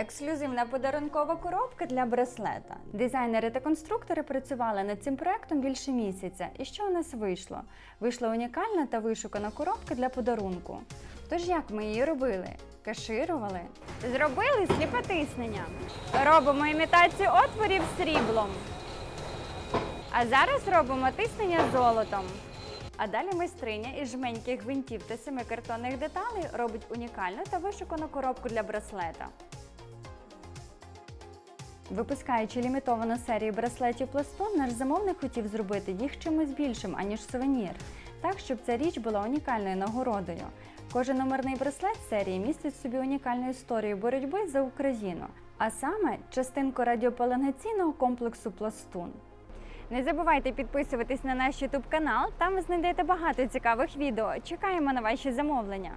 Ексклюзивна подарункова коробка для браслета. Дизайнери та конструктори працювали над цим проектом більше місяця. І що у нас вийшло? Вийшла унікальна та вишукана коробка для подарунку. Тож як ми її робили? Каширували, зробили сліпотиснення. Робимо імітацію отворів сріблом. А зараз робимо тиснення золотом. А далі майстриня із жменьких гвинтів та семи картонних деталей робить унікальну та вишукану коробку для браслета. Випускаючи лімітовану серію браслетів пластун, наш замовник хотів зробити їх чимось більшим, аніж сувенір, так, щоб ця річ була унікальною нагородою. Кожен номерний браслет серії містить в собі унікальну історію боротьби за Україну, а саме частинку радіопаленгаційного комплексу Пластун. Не забувайте підписуватись на наш YouTube канал, там ви знайдете багато цікавих відео. Чекаємо на ваші замовлення.